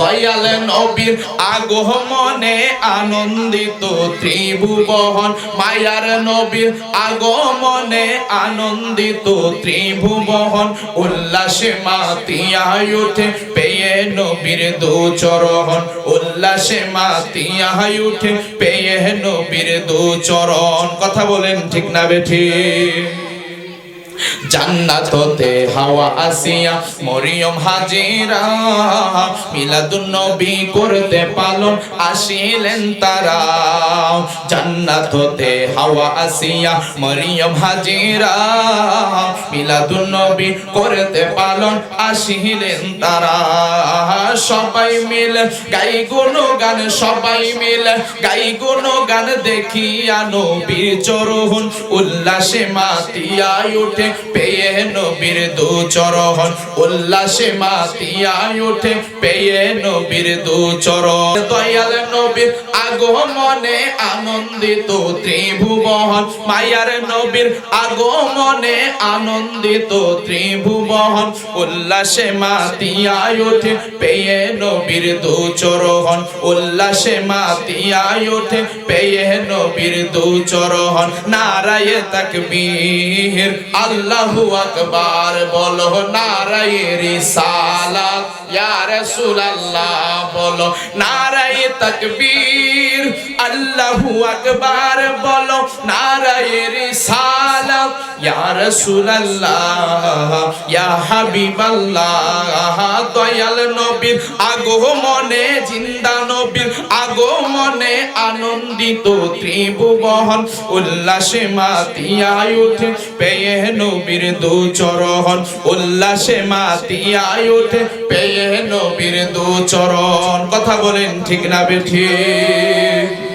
দয়াল নবীর আগমনে আনন্দিত ত্রিভুবন। মায়ার নবীর আগমনে আনন্দিত ত্রিভুবন। উল্লাসে মাতিয়ায় উঠে পেয়ে নবীর দু চরণ উল্লাসে মাতিয়ায় উঠে পেয়ে নবীর দু চরণ কথা বলেন ঠিক না বেঠি জান্নাততে হাওয়া আসিয়া মরিয়ম হাজিরা মিলাদুন নবী করতে পালন আসিলেন তারা। জান্নাততে হাওয়া আসিয়া মরিয়ম হাজিরা মিলাদুন নবী করতে পালন আসিলেন তারা। সবাই মিলে গাই গুনো গান সবাই মিলে গাই গুনো গান দেখিয়া নবীর চরণ উল্লাসে মাতিয়ায় উঠে পেয়ে নবীর দু চরণ উল্লাসে মাতিয়ায় উঠে পেয়ে নবীর দু চরণ দয়াল নবীর আগমনে আনন্দিত ত্রিভুবন। মায়ার নবীর আগমনে আনন্দিত ত্রিভুবন, উল্লাসে মাতিয়ায় উঠে পেয়ে নবীর দু চরণ। উল্লাসে মাতিয়ায় উঠে পেয়ে নবীর দু চরণ। নারায়ে তাকবীর, আল্লাহু আকবার বলো, নারায়ে রিসালাত, ইয়া রাসূলুল্লাহ বলো, নারায়ে তাকবীর, আল্লাহু আকবার বলো, নারায়ে রিসালাত। ইয়া রাসূলুল্লাহ ইয়া হাবিবাল্লাহ দয়াল নবীর আগমনে জিন্দা নবীর আগমনে আনন্দিত ত্রিভুবন উল্লাসে মাতিয়ায় উঠে পেয়ে নবীর দু চরণ। উল্লাসে মাতিয়ায় উঠে পেয়ে নবীর দু চরণ। কথা বলেন ঠিক না বেঠিক